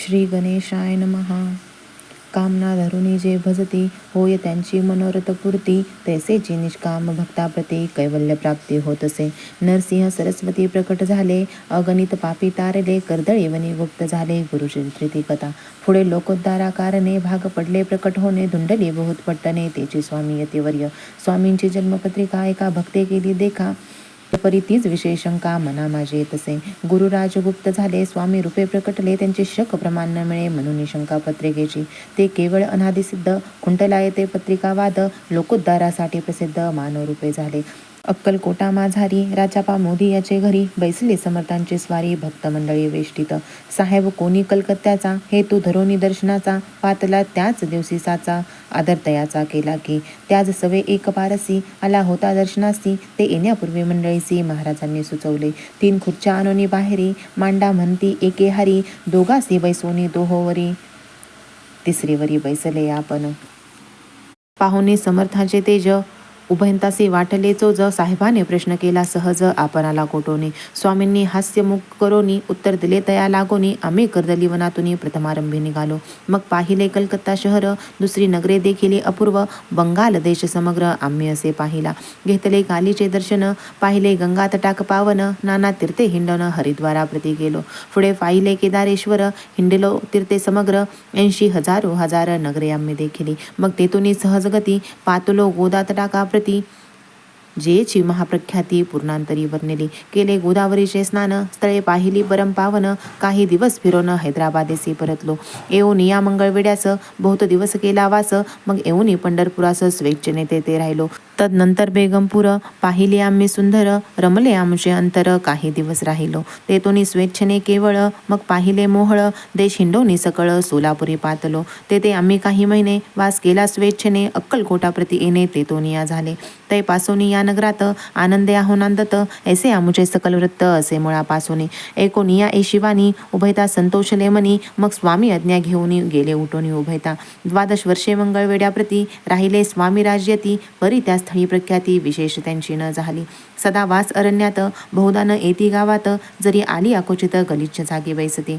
श्री गणेशाय महा कामना धरुणी जे भजती होय त्यांची मनोरथ पूर्ती. तैसेची निष्काम भक्ताप्रती कैवल्य प्राप्ती होत असे नरसिंह सरस्वती प्रकट झाले अगणित पापी तारले कर्दळीवनी गुप्त झाले गुरुचरित्री कथा. पुढे लोकोद्धारा कारणे भाग पडले प्रकट होणे धुंडली बहुत पट्टणे तेची स्वामी यतिवर्य स्वामींची जन्मपत्रिका एका भक्ते केली देखा. परी तीच विशेषंका मना माझे तसे गुरु राजगुप्त झाले स्वामी रूपे प्रकटले त्यांचे शक प्रमाण न मिळे म्हणून शंका पत्रिकेची ते केवळ अनादिसिद्ध खुंटला येते पत्रिकावाद लोकोद्धारासाठी प्रसिद्ध मानव रूपे झाले. अक्कलकोटा माझारी राजापा मोदी याचे घरी बैसले समर्थांची स्वारी भक्त मंडळी वेष्टित. साहेब कोणी कलकत्त्याचा हेतू धरोनी दर्शनाचा पातला त्याच दिवशी साचा. आदरतयाचा केला की त्याच सवे एक पारसी आला होता दर्शनासी ते येण्यापूर्वी मंडळीसी महाराजांनी सुचवले. तीन खुर्च्या आणोनी बाहेरी मांडा म्हणती एके हरी दोघासी बैसोनी दोहोवरी. तिसरीवरी बैसले आपण. पाहुणे समर्थांचे तेज उभयंतासी वाटले चोज साहेबाने प्रश्न केला सहज आपणाला कोटोने स्वामींनी हास्यमुख करोनी उत्तर दिले तया लागोनी आम्ही कर्दली वनातून प्रथमारंभी निघालो. मग पाहिले कलकत्ता शहर दुसरी नगरे देखील अपूर्व बंगाल देश समग्र आम्ही असे पाहिला. घेतले कालीचे दर्शन पाहिले गंगा तटाक पावन नाना तीर्थे हिंडन हरिद्वाराप्रती गेलो. पुढे पाहिले केदारेश्वर हिंडलो तीर्थे समग्र ऐंशी हजारो हजार नगरे आम्ही देखिली. मग तेथून सहजगती पातलो गोदा तटाका प्रती जेची महाप्रख्याती पूर्णांतरी वर्णिली. केले गोदावरीचे स्नान स्थळे पाहिली परम पावन काही दिवस फिरून हैदराबादेसी परतलो. येऊन या मंगळवेड्यास बहुत दिवस केला वास मग येऊन पंढरपुरास स्वेच्छेने तेथे राहिलो. तदनंतर बेगमपूर पाहिले आम्ही सुंदर रमले आमचे अंतर काही दिवस राहिलो. तेतोनी स्वेच्छेने केवळ मग पाहिले मोहळ देश हिंडोनी सकळ सोलापुरी पातलो. तेथे आम्ही काही महिने वास केला स्वेच्छेने अक्कलकोटा प्रती येणे तेथून झाले. तैपासून या नगरात आनंदे आहोनांदत ऐसे आमुचे सकल वृत्त असे मुळापासून एकोनिया ए शिवानी उभयता संतोषले मनी मग स्वामी आज्ञा घेऊन गेले उठोनी उभयता द्वादश वर्षे मंगळवेड्याप्रती राहिले स्वामी राज्यती परी त्या स्थळी प्रख्याती विशेष त्यांची न झाली. सदा वास अरण्यात बहुदान न येती गावात जरी आली अकोचित गलिच्छ जागी बैसती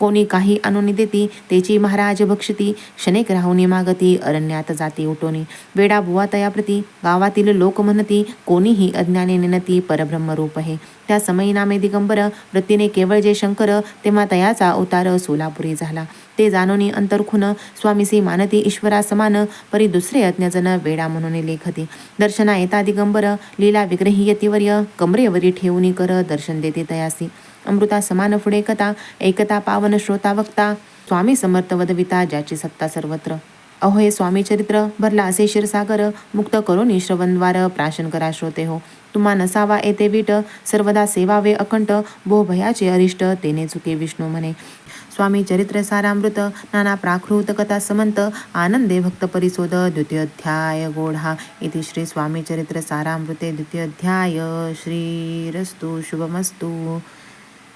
कोणी काही आणून देती तेची महाराज भक्षती क्षणिक राहुनी मागती अरण्यात जाती उठोनी. वेडा बुवा तयाप्रती गावातील लोक म्हणती कोणीही अज्ञाने नेनती परब्रह्मरूप आहे त्या समयी नामे दिगंबर वृत्तीने केवळ जे शंकर तेव्हा तयाचा अवतार सोलापुरी झाला. ते जाणोनी अंतरखुन स्वामीसी मानती ईश्वरा समान परी दुसरे अज्ञजन वेडा म्हणून लेखती. दर्शना येता दिगंबर लीला विग्रही यतिवर्य कमरेवरी ठेवूनी कर दर्शन देते तयासी. अमृता समान फुडे कथा एकता पावन श्रोता वक्ता स्वामी समर्थ वदविता ज्याची सत्ता सर्वत्र. अहोय स्वामी चरित्र भरला असे क्षीरसागर मुक्त करो श्रवणद्वार प्राशन करा श्रोते हो. तुम्हा नसावा येते वीट सर्वदा सेवावे अकंठ भो भयाचे अरिष्ट तेने चुके विष्णू म्हणे. स्वामी चरित्र सारामृत नाना प्राकृत कथा समंत आनंदे भक्त परिशोध द्वितीयध्याय गोढा. इति श्री स्वामी चरित्र सारामृते द्वितीयध्याय श्रीरस्तु शुभमस्तु.